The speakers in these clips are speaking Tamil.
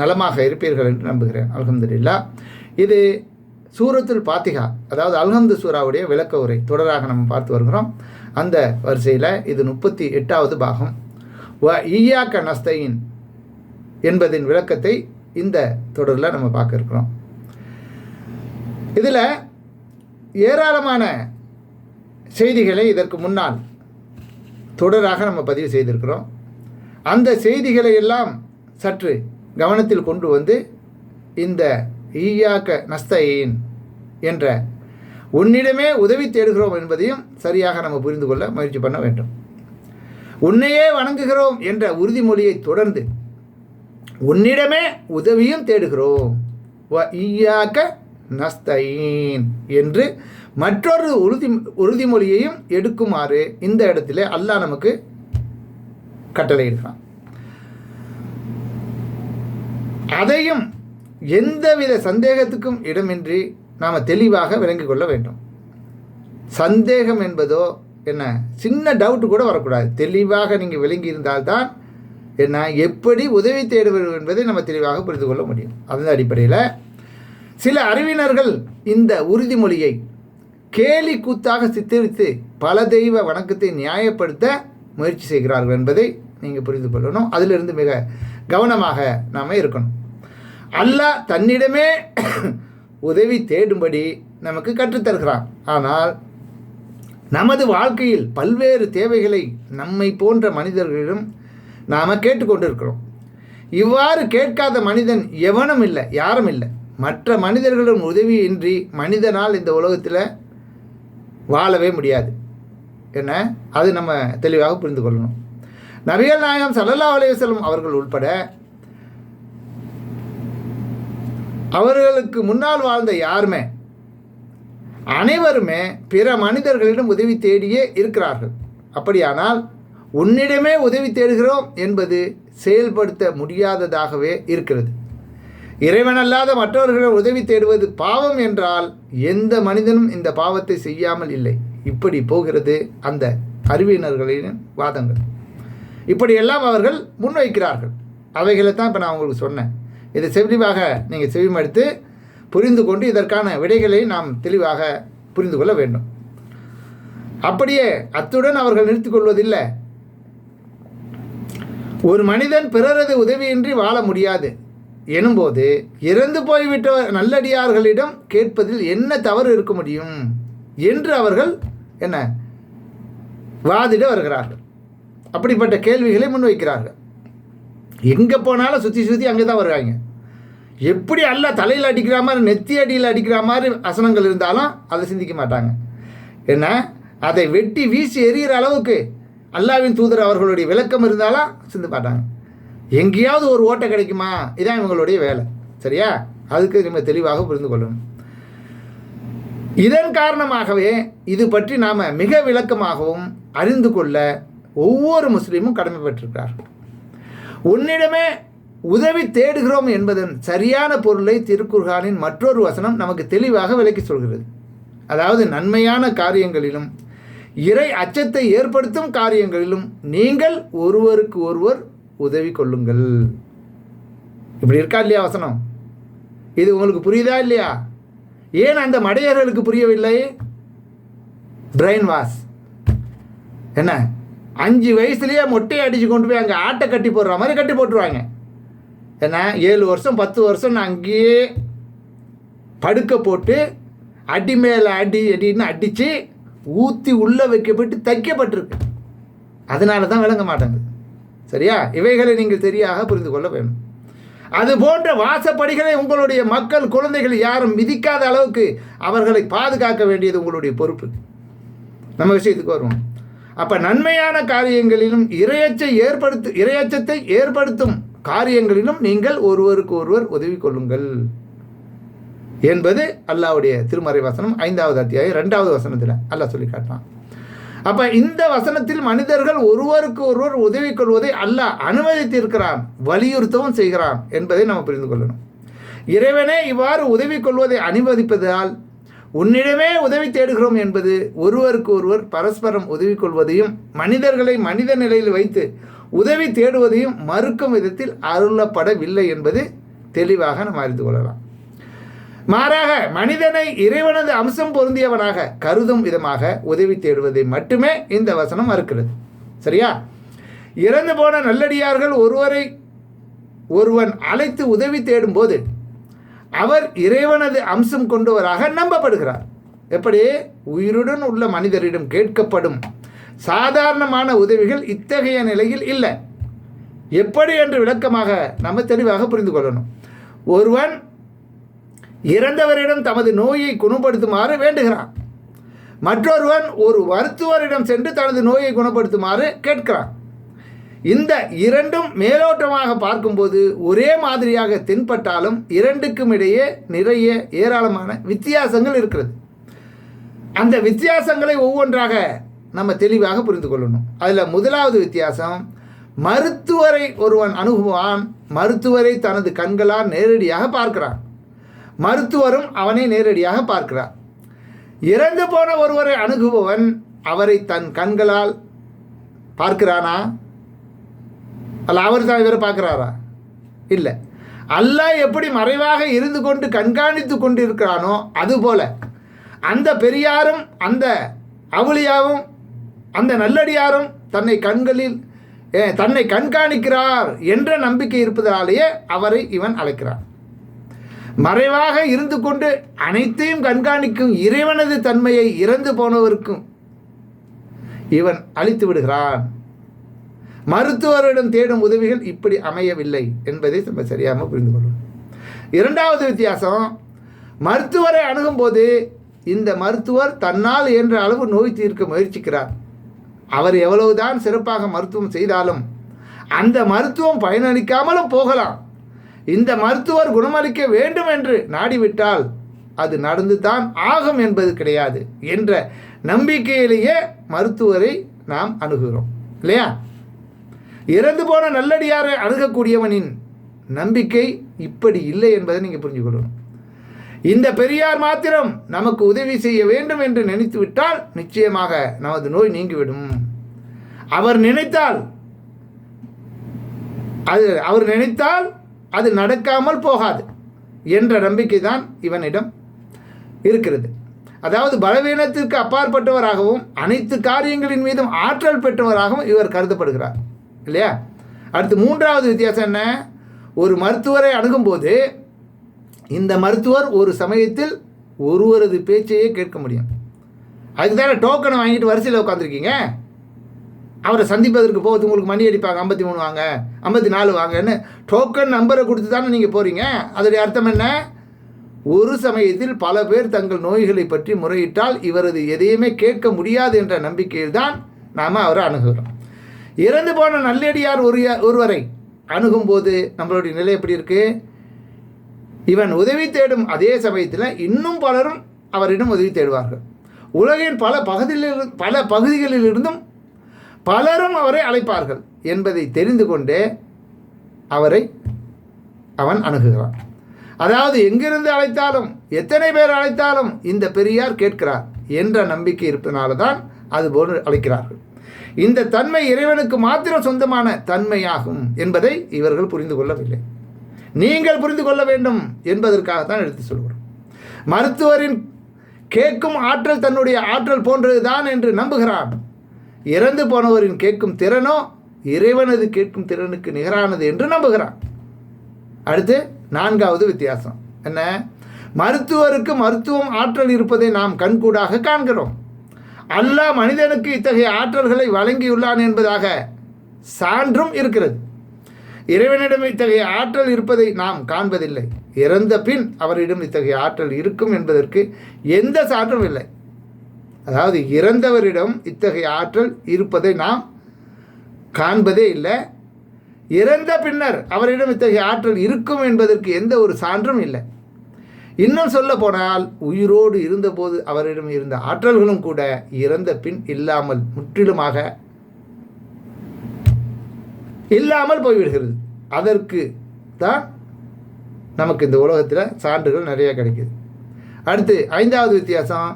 நலமாக இருப்பீர்கள் என்று நம்புகிறேன். அலமதுல்லா இது சூரத்துல் பாத்திகா அதாவது அல்ஹந்து சூராவுடைய விளக்க உரை தொடராக நம்ம பார்த்து வருகிறோம். அந்த வரிசையில் இது முப்பத்தி எட்டாவது பாகம். வ ஈயாக்க நஸ்தையின் என்பதின் விளக்கத்தை இந்த தொடரில் நம்ம பார்க்க இருக்கிறோம். இதில் ஏராளமான செய்திகளை இதற்கு முன்னால் தொடராக நம்ம பதிவு செய்திருக்கிறோம். அந்த செய்திகளை எல்லாம் சற்று கவனத்தில் கொண்டு வந்து இந்த ஈயாக்க நஸ்தயின் என்ற உன்னிடமே உதவி தேடுகிறோம் என்பதையும் சரியாக நம்ம புரிந்து கொள்ள முயற்சி பண்ண வேண்டும். உன்னையே வணங்குகிறோம் என்ற உறுதிமொழியை தொடர்ந்து உன்னிடமே உதவியும் தேடுகிறோம். வ ஈயாக்க நஸ்தைன் என்று மற்றொரு உறுதி உறுதிமொழியையும் எடுக்குமாறு இந்த இடத்துல அல்லாஹ் நமக்கு கட்டளையிடுகிறான். அதையும் எந்தவித சந்தேகத்துக்கும் இடமின்றி நாம் தெளிவாக விளங்கி கொள்ள வேண்டும். சந்தேகம் என்பதோ என்ன? சின்ன டவுட் கூட வரக்கூடாது. தெளிவாக நீங்கள் விளங்கி இருந்தால்தான் என்ன? எப்படி உதவி தேடுவது என்பதை நம்ம தெளிவாக புரிந்து கொள்ள முடியும். அதன் அடிப்படையில் சில அறிவினர்கள் இந்த உறுதிமொழியை கேலி கூத்தாக சித்தரித்து பல தெய்வ வணக்கத்தை நியாயப்படுத்த முயற்சி செய்கிறார்கள் என்பதை நீங்கள் புரிந்து கொள்ளணும். அதிலிருந்து மிக கவனமாக நாம் இருக்கணும். அல்லாஹ் தன்னிடமே உதவி தேடும்படி நமக்கு கற்றுத்தருகிறான். ஆனால் நமது வாழ்க்கையில் பல்வேறு தேவைகளை நம்மை போன்ற மனிதர்களிடம் நாம் கேட்டுக்கொண்டிருக்கிறோம். இவ்வாறு கேட்காத மனிதன் எவனும் இல்லை யாரும் இல்லை. மற்ற மனிதர்களின் உதவியின்றி மனிதனால் இந்த உலகத்தில் வாழவே முடியாது. என்ன? அது நம்ம தெளிவாக புரிந்து கொள்ளணும். நபிகள் நாயகம் சல்லல்லா அலைவசலம் அவர்கள் உட்பட அவர்களுக்கு முன்னால் வாழ்ந்த யாருமே? அனைவருமே பிற மனிதர்களிடம் உதவி தேடியே இருக்கிறார்கள். அப்படியானால் உன்னிடமே உதவி தேடுகிறோம் என்பது செயல்படுத்த முடியாததாகவே இருக்கிறது. இறைவனல்லாத மற்றவர்களிடம் உதவி தேடுவது பாவம் என்றால் எந்த மனிதனும் இந்த பாவத்தை செய்யாமல் இல்லை. இப்படி போகிறது அந்த அறிவியினர்களின் வாதங்கள். இப்படியெல்லாம் அவர்கள் முன்வைக்கிறார்கள். அவைகளை தான் இப்போ நான் உங்களுக்கு சொன்னேன். இதை செவிலிவாக நீங்கள் செவிமடுத்து புரிந்து கொண்டு இதற்கான விடைகளை நாம் தெளிவாக புரிந்து கொள்ள வேண்டும். அப்படியே அத்துடன் அவர்கள் நிறுத்திக் கொள்வதில்லை. ஒரு மனிதன் பிறரது உதவியின்றி வாழ முடியாது. எனும்போது இறந்து போய்விட்ட நல்லடியார்களிடம் கேட்பதில் என்ன தவறு இருக்க முடியும் என்று அவர்கள் என்ன வாதிட வருகிறார்கள். அப்படிப்பட்ட கேள்விகளை முன்வைக்கிறார்கள். எங்கே போனாலும் சுற்றி சுற்றி அங்கே தான் வருவாங்க. எப்படி அல்ல தலையில் அடிக்கிற மாதிரி நெத்தி அடியில் அடிக்கிற மாதிரி அசனங்கள் இருந்தாலும் அதை சிந்திக்க மாட்டாங்க. ஏன்னா அதை வெட்டி வீசி எறிகிற அளவுக்கு அல்லாவின் தூதர் அவர்களுடைய விளக்கம் இருந்தாலும் சிந்து மாட்டாங்க. எங்கேயாவது ஒரு ஓட்டை கிடைக்குமா? இதான் இவங்களுடைய வேலை. சரியா? அதுக்கு நம்ம தெளிவாக புரிந்து கொள்ளணும். இதன் காரணமாகவே இது பற்றி நாம் மிக விளக்கமாகவும் அறிந்து கொள்ள ஒவ்வொரு முஸ்லீமும் கடமைப்பட்டிருக்கிறார்கள். உன்னிடமே உதவி தேடுகிறோம் என்பதன் சரியான பொருளை திருக்குர்கானின் மற்றொரு வசனம் நமக்கு தெளிவாக விளக்கி சொல்கிறது. அதாவது நன்மையான காரியங்களிலும் இறை அச்சத்தை ஏற்படுத்தும் காரியங்களிலும் நீங்கள் ஒருவருக்கு ஒருவர் உதவி கொள்ளுங்கள். இப்படி இருக்கா இல்லையா வசனம்? இது உங்களுக்கு புரியுதா இல்லையா? ஏன் அந்த மடையர்களுக்கு புரியவில்லை? பிரெயின் வாஷ் என்ன? அஞ்சு வயசுலேயே மொட்டையை அடித்து கொண்டு போய் அங்கே ஆட்டை கட்டி போடுற மாதிரி கட்டி போட்டுருவாங்க. ஏன்னா ஏழு வருஷம் பத்து வருஷம் நான் அங்கேயே படுக்க போட்டு அடி மேலே அடி அடின்னு அடித்து ஊற்றி உள்ளே வைக்கப்பட்டு தைக்கப்பட்டிருக்கு. அதனால தான் விளங்க மாட்டேங்குது சரியா? இவைகளை நீங்கள் சரியாக புரிந்து கொள்ள வேண்டும். அது போன்ற வாசப்படிகளை உங்களுடைய மக்கள் குழந்தைகள் யாரும் மிதிக்காத அளவுக்கு அவர்களை பாதுகாக்க வேண்டியது உங்களுடைய பொறுப்பு. நம்ம விஷயத்துக்கு வருவோம். அப்போ நன்மையான காரியங்களிலும் இரையச்சை ஏற்படுத்து இரையச்சத்தை ஏற்படுத்தும் காரியங்களிலும் நீங்கள் ஒருவருக்கு ஒருவர் உதவி கொள்ளுங்கள். என்பது அல்லாவுடைய திருமறை வசனம் ஐந்தாவது அத்தியாயம் ரெண்டாவது வசனத்தில் அல்லாஹ் சொல்லி காட்டான் அப்போ இந்த வசனத்தில் மனிதர்கள் ஒருவருக்கு ஒருவர் உதவி கொள்வதை அல்லாஹ் அனுமதித்திருக்கிறான் வலியுறுத்தவும் செய்கிறான் என்பதை நம்ம புரிந்து கொள்ளணும். இறைவனே இவ்வாறு உதவி கொள்வதை அனுமதிப்பதால் உன்னிடமே உதவி தேடுகிறோம் என்பது ஒருவருக்கு ஒருவர் பரஸ்பரம் உதவி கொள்வதையும் மனிதர்களை மனித நிலையில் வைத்து உதவி தேடுவதையும் மறுக்கும் விதத்தில் அருளப்படவில்லை என்பது தெளிவாக நாம் அறிந்து கொள்ளலாம். மாறாக மனிதனை இறைவனது அம்சம் பொருந்தியவனாக கருதும் விதமாக உதவி தேடுவதை மட்டுமே இந்த வசனம் மறுக்கிறது. சரியா? இறந்து போன நல்லடியார்கள் ஒருவரை ஒருவன் அழைத்து உதவி தேடும்போது அவர் இறைவனது அம்சம் கொண்டவராக நம்பப்படுகிறார். எப்படி? உயிருடன் உள்ள மனிதரிடம் கேட்கப்படும் சாதாரணமான உதவிகள் இத்தகைய நிலையில் இல்லை. எப்படி என்று விளக்கமாக நம்ம தெளிவாக புரிந்து கொள்ளணும். ஒருவன் இறந்தவரிடம் தமது நோயை குணப்படுத்துமாறு வேண்டுகிறான். மற்றொருவன் ஒரு மருத்துவரிடம் சென்று தனது நோயை குணப்படுத்துமாறு கேட்கிறான். இந்த இரண்டும் மேலோட்டமாக பார்க்கும்போது ஒரே மாதிரியாக தென்பட்டாலும் இரண்டுக்கும் இடையே நிறைய ஏராளமான வித்தியாசங்கள் இருக்கிறது. அந்த வித்தியாசங்களை ஒவ்வொன்றாக நம்ம தெளிவாக புரிந்து கொள்ளணும். அதில் முதலாவது வித்தியாசம் மருத்துவரை ஒருவன் அணுகுவான் மருத்துவரை தனது கண்களால் நேரடியாக பார்க்கிறான். மருத்துவரும் அவனை நேரடியாக பார்க்கிறார். இறந்து போன ஒருவரை அணுகுபவன் அவரை தன் கண்களால் பார்க்கிறானா? அல்ல அவர் தான் இவரை பார்க்குறாரா? இல்லை. அல்லாஹ் எப்படி மறைவாக இருந்து கொண்டு கண்காணித்து கொண்டு இருக்கிறானோ அதுபோல அந்த பெரியாரும் அந்த அவளியாவும் அந்த நல்லடியாரும் தன்னை கண்களில் ஏ, தன்னை கண்காணிக்கிறார் என்ற நம்பிக்கை இருப்பதாலேயே அவரை இவன் அழைக்கிறான். மறைவாக இருந்து கொண்டு அனைத்தையும் கண்காணிக்கும் இறைவனது தன்மையை இறந்து போனவருக்கும் இவன் அழித்து விடுகிறான். மருத்துவரிடம் தேடும் உதவிகள் இப்படி அமையவில்லை என்பதை நம்ம சரியாமல் புரிந்து கொள்ளணும். இரண்டாவது வித்தியாசம் மருத்துவரை அணுகும்போது இந்த மருத்துவர் தன்னால் என்ற அளவு நோய் தீர்க்க முயற்சிக்கிறார். அவர் எவ்வளவுதான் சிறப்பாக மருத்துவம் செய்தாலும் அந்த மருத்துவம் பயனளிக்காமலும் போகலாம். இந்த மருத்துவர் குணமளிக்க வேண்டும் என்று நாடிவிட்டால் அது நடந்து தான் ஆகும் என்பது கிடையாது என்ற நம்பிக்கையிலேயே மருத்துவரை நாம் அணுகுகிறோம். இல்லையா? இறந்து போன நல்லடியாரை அணுகக்கூடியவனின் நம்பிக்கை இப்படி இல்லை என்பதை நீங்கள் புரிஞ்சுக்கொள்ளணும். இந்த பெரியார் மாத்திரம் நமக்கு உதவி செய்ய வேண்டும் என்று நினைத்து விட்டால் நிச்சயமாக நமது நோய் நீங்கிவிடும். அவர் நினைத்தால் அது அவர் நினைத்தால் அது நடக்காமல் போகாது என்ற நம்பிக்கை தான் இவனிடம் இருக்கிறது. அதாவது பலவீனத்திற்கு அப்பாற்பட்டவராகவும் அனைத்து காரியங்களின் மீதும் ஆற்றல் பெற்றவராகவும் இவர் கருதப்படுகிறார். இல்லையா? அடுத்து மூன்றாவது வித்தியாசம் என்ன? ஒரு மருத்துவரை அணுகும்போது இந்த மருத்துவர் ஒரு சமயத்தில் ஒருவரது பேச்சையே கேட்க முடியும். அதுக்கு தானே டோக்கனை வாங்கிட்டு வரிசையில் உட்காந்துருக்கீங்க அவரை சந்திப்பதற்கு போகிறது உங்களுக்கு மணி அடிப்பாங்க ஐம்பத்தி மூணு வாங்க ஐம்பத்தி நாலு வாங்கன்னு. டோக்கன் நம்பரை கொடுத்து தானே நீங்கள் போகிறீங்க அதோடைய அர்த்தம் என்ன? ஒரு சமயத்தில் பல பேர் தங்கள் நோய்களை பற்றி முறையிட்டால் இவரது எதையுமே கேட்க முடியாது என்ற நம்பிக்கையில் தான் நாம் அவரை அணுகுகிறோம். இறந்து போன நல்லடியார் ஒரு ஒருவரை அணுகும்போது நம்மளுடைய நிலை எப்படி இருக்குது இவன் உதவி தேடும் அதே சமயத்தில் இன்னும் பலரும் அவரிடம் உதவி தேடுவார்கள். உலகின் பல பகுதியில் பல பகுதிகளிலிருந்தும் பலரும் அவரை அழைப்பார்கள் என்பதை தெரிந்து கொண்டே அவரை அவன் அணுகுகிறான். அதாவது எங்கிருந்து அழைத்தாலும் எத்தனை பேர் அழைத்தாலும் இந்த பெரியார் கேட்கிறார் என்ற நம்பிக்கை இருப்பதனால தான் அதுபோல் அழைக்கிறார்கள். இந்த தன்மை இறைவனுக்கு மாத்திரம் சொந்தமான தன்மையாகும் என்பதை இவர்கள் புரிந்து கொள்ளவில்லை. நீங்கள் புரிந்து கொள்ள வேண்டும் என்பதற்காகத்தான் எடுத்து சொல்கிறோம். மருத்துவரின் கேட்கும் ஆற்றல் தன்னுடைய ஆற்றல் போன்றதுதான் என்று நம்புகிறான். இறந்து போனவரின் கேட்கும் திறனோ இறைவனது கேட்கும் திறனுக்கு நிகரானது என்று நம்புகிறான். அடுத்து நான்காவது வித்தியாசம். என்ன? மருத்துவருக்கு மருத்துவம் ஆற்றல் இருப்பதை நாம் கண்கூடாக காண்கிறோம். அல்லாஹ் மனிதனுக்கு இத்தகைய ஆற்றல்களை வழங்கியுள்ளான் என்பதாக சான்றும் இருக்கிறது. இறைவனிடம் இத்தகைய ஆற்றல் இருப்பதை நாம் காண்பதில்லை. இறந்த பின் அவரிடம் இத்தகைய ஆற்றல் இருக்கும் என்பதற்கு எந்த சான்றும் இல்லை. அதாவது இறந்தவரிடம் இத்தகைய ஆற்றல் இருப்பதை நாம் காண்பதே இல்லை. இறந்த பின்னர் அவரிடம் இத்தகைய ஆற்றல் இருக்கும் என்பதற்கு எந்த ஒரு சான்றும் இல்லை. இன்னும் சொல்ல போனால் உயிரோடு இருந்தபோது அவரிடம் இருந்த ஆற்றல்களும் கூட இறந்த பின் இல்லாமல் முற்றிலுமாக இல்லாமல் போய்விடுகிறது. அதற்கு தான் நமக்கு இந்த உலகத்தில் சான்றுகள் நிறைய கிடைக்குது. அடுத்து ஐந்தாவது வித்தியாசம்.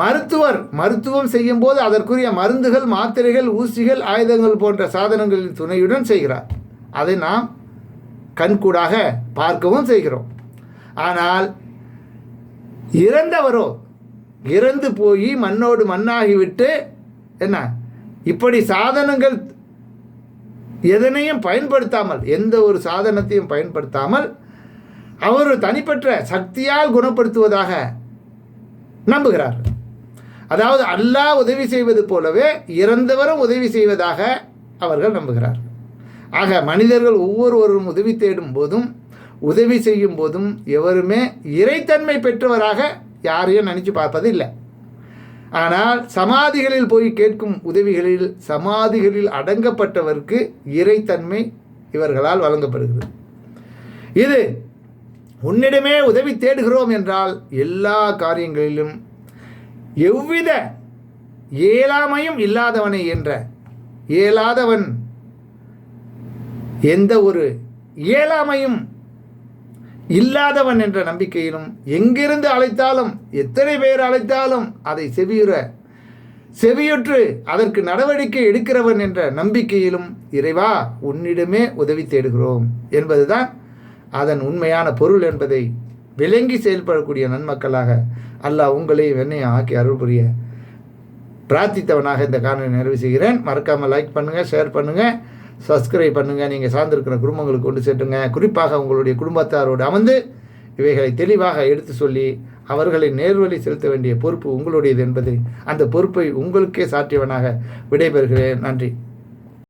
மருத்துவர் மருத்துவம் செய்யும் போது அதற்குரிய மருந்துகள் மாத்திரைகள் ஊசிகள் ஆயுதங்கள் போன்ற சாதனங்களின் துணையுடன் செய்கிறார். அதை நாம் கண்கூடாக பார்க்கவும் செய்கிறோம். ஆனால் இறந்தவரோ இறந்து போய் மண்ணோடு மண்ணாகிவிட்டு என்ன? இப்படி சாதனங்கள் எதனையும் பயன்படுத்தாமல் எந்த ஒரு சாதனத்தையும் பயன்படுத்தாமல் அவர் தனிப்பட்ட சக்தியால் குணப்படுத்துவதாக நம்புகிறார். அதாவது அல்லாஹ் உதவி செய்வது போலவே இறந்தவரும் உதவி செய்வதாக அவர்கள் நம்புகிறார். ஆக மனிதர்கள் ஒவ்வொருவரும் உதவி தேடும் போதும் உதவி செய்யும் போதும் எவருமே இறைத்தன்மை பெற்றவராக யாரையும் நினச்சி பார்ப்பது இல்லை ஆனால் சமாதிகளில் போய் கேட்கும் உதவிகளில் சமாதிகளில் அடங்கப்பட்டவருக்கு இறைத்தன்மை இவர்களால் வழங்கப்படுகிறது. இது உன்னிடமே உதவி தேடுகிறோம் என்றால் எல்லா காரியங்களிலும் எவ்வித இயலாமையும் இல்லாதவனை என்ற இயலாதவன் எந்த ஒரு இயலாமையும் இல்லாதவன் என்ற நம்பிக்கையிலும் எங்கிருந்து அழைத்தாலும் எத்தனை பேர் அழைத்தாலும் அதை செவியுற செவியுற்று அதற்கு நடவடிக்கை எடுக்கிறவன் என்ற நம்பிக்கையிலும் இறைவா உன்னிடமே உதவி தேடுகிறோம் என்பதுதான் அதன் உண்மையான பொருள் என்பதை விளங்கி செயல்படக்கூடிய நன்மக்களாக அல்லாஹ் உங்களையும் என்னையும் ஆக்கி அருள் புரிய பிரார்த்தித்தவனாக இந்த காணொலி நிறைவு செய்கிறேன். மறக்காமல் லைக் பண்ணுங்கள் ஷேர் பண்ணுங்கள் சப்ஸ்கிரைப் பண்ணுங்கள் நீங்கள் சார்ந்திருக்கிற குடும்பங்களுக்கு கொண்டு சேர்த்துங்க. குறிப்பாக உங்களுடைய குடும்பத்தாரோடு அமர்ந்து இவைகளை தெளிவாக எடுத்து சொல்லி அவர்களை நேர்வழி செலுத்த வேண்டிய பொறுப்பு உங்களுடையது என்பது அந்த பொறுப்பை உங்களுக்கே சாற்றியவனாக விடைபெறுகிறேன். நன்றி.